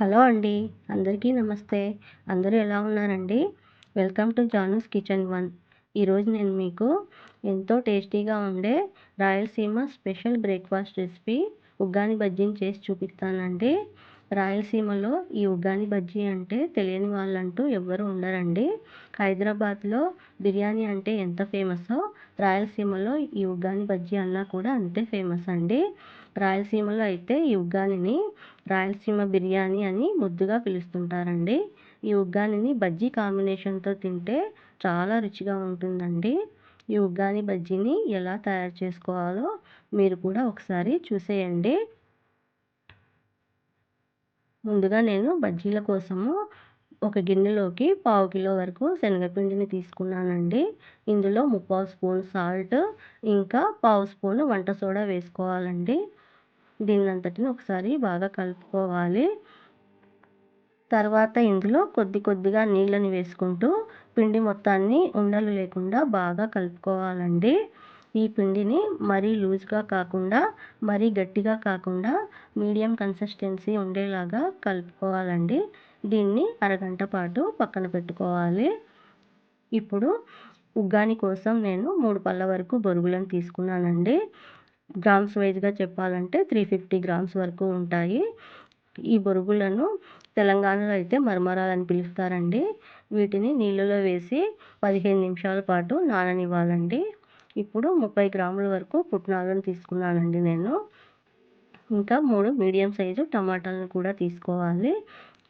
Hello అండి అందరికీ నమస్తే. అందరూ ఎలా ఉన్నారండి? Welcome to Janu's kitchen one. ఈరోజు నేను మీకు ఎంతో టేస్టీగా ఉండే Rayalaseema special breakfast recipe uggani బజ్జీని చేసి చూపిస్తానండి. రాయలసీమలో ఈ ఉగ్గాని బజ్జీ అంటే తెలియని వాళ్ళంటూ ఎవ్వరూ ఉండరండి. హైదరాబాద్లో బిర్యానీ అంటే ఎంత ఫేమస్సో రాయలసీమలో ఈ ఉగ్గాని బజ్జీ అన్నా కూడా అంతే ఫేమస్ అండి. రాయలసీమలో అయితే ఈ ఉగ్గానిని రాయలసీమ బిర్యానీ అని ముద్దుగా పిలుస్తుంటారండి. ఈ ఉగ్గానిని బజ్జీ కాంబినేషన్తో తింటే చాలా రుచిగా ఉంటుందండి. ఈ ఉగ్గాని బజ్జీని ఎలా తయారు చేసుకోవాలో మీరు కూడా ఒకసారి చూసేయండి. ముందుగా నేను బజ్జీల కోసము ఒక గిన్నెలోకి పావు కిలో వరకు శనగపిండిని తీసుకున్నానండి. ఇందులో ముప్పావు స్పూన్ సాల్ట్ ఇంకా పావు స్పూన్ వంట సోడా వేసుకోవాలండి. దీన్నంతటిని ఒకసారి బాగా కలుపుకోవాలి. తర్వాత ఇందులో కొద్ది కొద్దిగా నీళ్ళని వేసుకుంటూ పిండి మొత్తాన్ని ఉండలు లేకుండా బాగా కలుపుకోవాలండి. ఈ పిండిని మరీ లూజ్గా కాకుండా మరీ గట్టిగా కాకుండా మీడియం కన్సిస్టెన్సీ ఉండేలాగా కలుపుకోవాలండి. దీన్ని అరగంట పాటు పక్కన పెట్టుకోవాలి. ఇప్పుడు ఉగ్గాని కోసం నేను మూడు పళ్ళ వరకు బొరుగులను తీసుకున్నానండి. గ్రామ్స్ వైజ్గా చెప్పాలంటే త్రీ ఫిఫ్టీ గ్రామ్స్ వరకు ఉంటాయి. ఈ బొరుగులను తెలంగాణలో అయితే మరమరాలని పిలుస్తారండి. వీటిని నీళ్ళలో వేసి పదిహేను నిమిషాల పాటు నాననివ్వాలండి. ఇప్పుడు ముప్పై గ్రాముల వరకు పుట్నాలను తీసుకున్నానండి నేను. ఇంకా మూడు మీడియం సైజు టమాటాలను కూడా తీసుకోవాలి.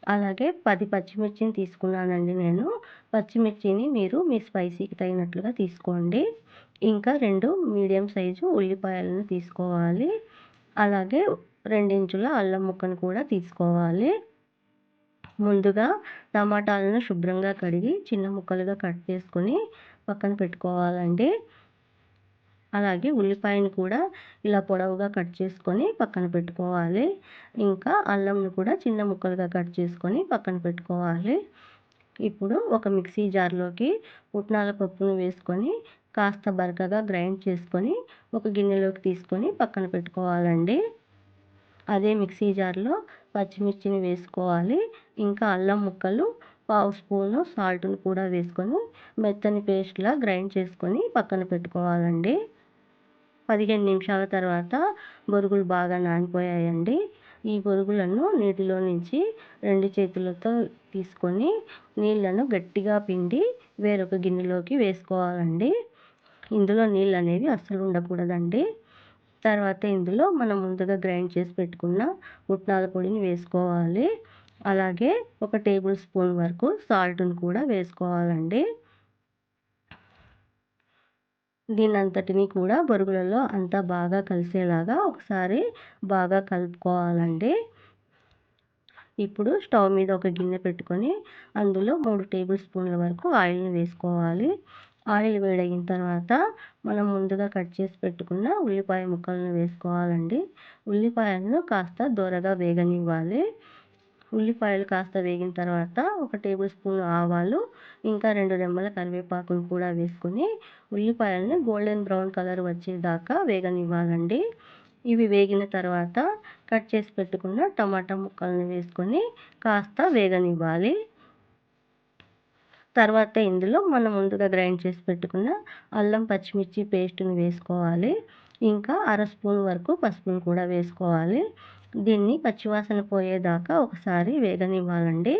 అలాగే పది పచ్చిమిర్చిని తీసుకున్నానండి నేను. పచ్చిమిర్చిని మీరు మీ స్పైసీకి తగినట్లుగా తీసుకోండి. ఇంకా రెండు మీడియం సైజు ఉల్లిపాయలను తీసుకోవాలి. అలాగే రెండించుల అల్లం ముక్కను కూడా తీసుకోవాలి. ముందుగా టమాటాలను శుభ్రంగా కడిగి చిన్న ముక్కలుగా కట్ చేసుకొని పక్కన పెట్టుకోవాలండి. అలాగే ఉల్లిపాయను కూడా ఇలా పొడవుగా కట్ చేసుకొని పక్కన పెట్టుకోవాలి. ఇంకా అల్లంను కూడా చిన్న ముక్కలుగా కట్ చేసుకొని పక్కన పెట్టుకోవాలి. ఇప్పుడు ఒక మిక్సీ జార్లోకి పుట్నాల పప్పును వేసుకొని కాస్త బరకగా గ్రైండ్ చేసుకొని ఒక గిన్నెలోకి తీసుకొని పక్కన పెట్టుకోవాలండి. అదే మిక్సీ జార్లో పచ్చిమిర్చిని వేసుకోవాలి. ఇంకా అల్లం ముక్కలు పావు స్పూను సాల్ట్ను కూడా వేసుకొని మెత్తని పేస్ట్లా గ్రైండ్ చేసుకొని పక్కన పెట్టుకోవాలండి. పదిహేను నిమిషాల తర్వాత బొరుగులు బాగా నానిపోయాయండి. ఈ బొరుగులను నీటిలో నుంచి రెండు చేతులతో తీసుకొని నీళ్ళను గట్టిగా పిండి వేరొక గిన్నెలోకి వేసుకోవాలండి. ఇందులో నీళ్ళు అనేవి అస్సలు ఉండకూడదండి. తర్వాత ఇందులో మనం ముందుగా గ్రైండ్ చేసి పెట్టుకున్న పుట్నాల పొడిని వేసుకోవాలి. అలాగే ఒక టేబుల్ స్పూన్ వరకు సాల్ట్ని కూడా వేసుకోవాలండి. దీనంతటిని కూడా బొరుగులలో అంతా బాగా కలిసేలాగా ఒకసారి బాగా కలుపుకోవాలండి. ఇప్పుడు స్టవ్ మీద ఒక గిన్నె పెట్టుకొని అందులో మూడు టేబుల్ స్పూన్ల వరకు ఆయిల్ని వేసుకోవాలి. ఆయిల్ వేడైన తర్వాత మనం ముందుగా కట్ చేసి పెట్టుకున్న ఉల్లిపాయ ముక్కలను వేసుకోవాలండి. ఉల్లిపాయలను కాస్త దూరగా వేగనివ్వాలి. ఉల్లిపాయలు కాస్త వేగిన తర్వాత ఒక టేబుల్ స్పూన్ ఆవాలు ఇంకా రెండు రెమ్మల కరివేపాకును కూడా వేసుకొని ఉల్లిపాయలని గోల్డెన్ బ్రౌన్ కలర్ వచ్చేదాకా వేగనివ్వాలండి. ఇవి వేగిన తర్వాత కట్ చేసి పెట్టుకున్న టమాటా ముక్కలను వేసుకొని కాస్త వేగనివ్వాలి. తర్వాత ఇందులో మనం ముందుగా గ్రైండ్ చేసి పెట్టుకున్న అల్లం పచ్చిమిర్చి పేస్ట్ని వేసుకోవాలి. ఇంకా అర స్పూన్ వరకు పసుపును కూడా వేసుకోవాలి. దీన్ని పచ్చివాసన పోయేదాకా ఒకసారి వేగనివ్వాలండి.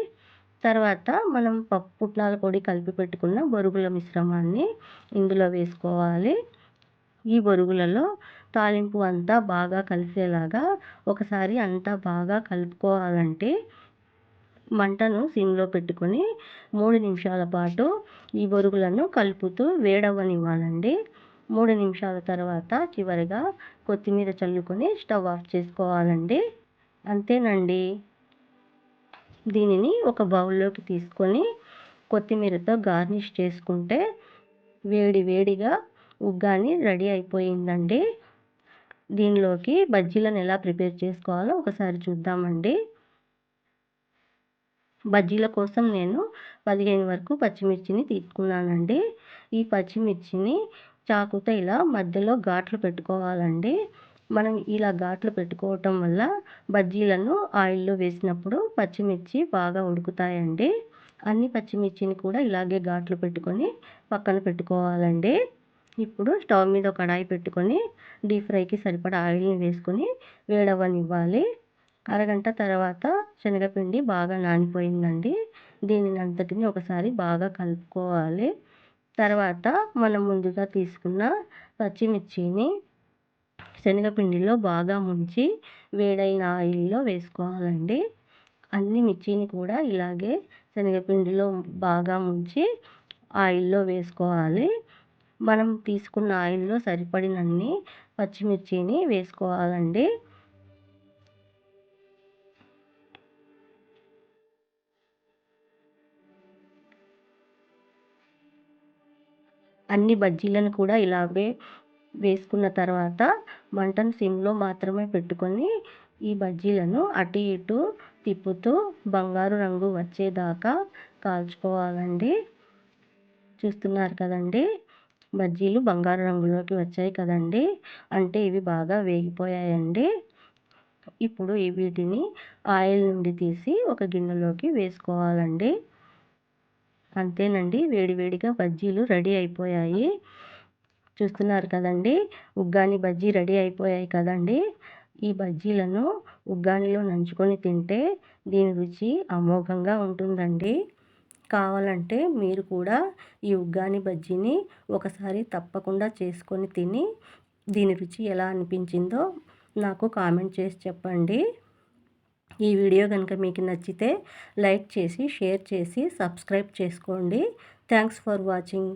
తర్వాత మనం పప్పు పుట్నాల పొడి కలిపి పెట్టుకున్న బొరుగుల మిశ్రమాన్ని ఇందులో వేసుకోవాలి. ఈ బొరుగులలో తాలింపు అంతా బాగా కలిసేలాగా ఒకసారి అంతా బాగా కలుపుకోవాలంటే మంటను సిమ్లో పెట్టుకొని మూడు నిమిషాల పాటు ఈ బొరుగులను కలుపుతూ వేడవ్వనివ్వాలండి. మూడు నిమిషాల తర్వాత చివరిగా కొత్తిమీర చల్లుకొని స్టవ్ ఆఫ్ చేసుకోవాలండి. అంతేనండి. దీనిని ఒక బౌల్లోకి తీసుకొని కొత్తిమీరతో గార్నిష్ చేసుకుంటే వేడి వేడిగా ఉగ్గాని రెడీ అయిపోయిందండి. దీనిలోకి బజ్జీలను ఎలా ప్రిపేర్ చేసుకోవాలో ఒకసారి చూద్దామండి. బజ్జీల కోసం నేను పదిహేను వరకు పచ్చిమిర్చిని తీసుకున్నానండి. ఈ పచ్చిమిర్చిని చాకుతో ఇలా మధ్యలో ఘాట్లు పెట్టుకోవాలండి. మనం ఇలా ఘాట్లు పెట్టుకోవటం వల్ల బజ్జీలను ఆయిల్లో వేసినప్పుడు పచ్చిమిర్చి బాగా ఉడుకుతాయండి. అన్ని పచ్చిమిర్చిని కూడా ఇలాగే ఘాట్లు పెట్టుకొని పక్కన పెట్టుకోవాలండి. ఇప్పుడు స్టవ్ మీద కడాయి పెట్టుకొని డీప్ ఫ్రైకి సరిపడా ఆయిల్ని వేసుకొని వేడవనివ్వాలి. అరగంట తర్వాత శనగపిండి బాగా నానిపోయిందండి. దీనిని అంతటిని ఒకసారి బాగా కలుపుకోవాలి. తర్వాత మనం ముందుగా తీసుకున్న పచ్చిమిర్చిని శనగపిండిలో బాగా ముంచి వేడైన ఆయిల్లో వేసుకోవాలండి. అన్ని మిర్చిని కూడా ఇలాగే శనగపిండిలో బాగా ముంచి ఆయిల్లో వేసుకోవాలి. మనం తీసుకున్న ఆయిల్లో సరిపడినన్ని పచ్చిమిర్చిని వేసుకోవాలండి. అన్ని బజ్జీలను కూడా ఇలాగే వేసుకున్న తర్వాత మంటను సిమ్లో మాత్రమే పెట్టుకొని ఈ బజ్జీలను అటు ఇటు తిప్పుతూ బంగారు రంగు వచ్చేదాకా కాల్చుకోవాలండి. చూస్తున్నారు కదండి? బజ్జీలు బంగారు రంగులోకి వచ్చాయి కదండి? అంటే ఇవి బాగా వేగిపోయాయండి. ఇప్పుడు వీటిని ఆయిల్ నుండి తీసి ఒక గిన్నెలోకి వేసుకోవాలండి. అంతేనండి. వేడివేడిగా బజ్జీలు రెడీ అయిపోయాయి. చూస్తున్నారు కదండి. ఉగ్గాని బజ్జీ రెడీ అయిపోయాయి కదండి. ఈ బజ్జీలను ఉగ్గానిలో నంచుకొని తింటే దీని రుచి అమోఘంగా ఉంటుందండి. కావాలంటే మీరు కూడా ఈ ఉగ్గాని బజ్జీని ఒకసారి తప్పకుండా చేసుకొని తిని దీని రుచి ఎలా అనిపించిందో నాకు కామెంట్ చేసి చెప్పండి. ఈ వీడియో కనుక మీకు నచ్చితే లైక్ చేసి షేర్ చేసి సబ్స్క్రైబ్ చేసుకోండి. Thanks for watching.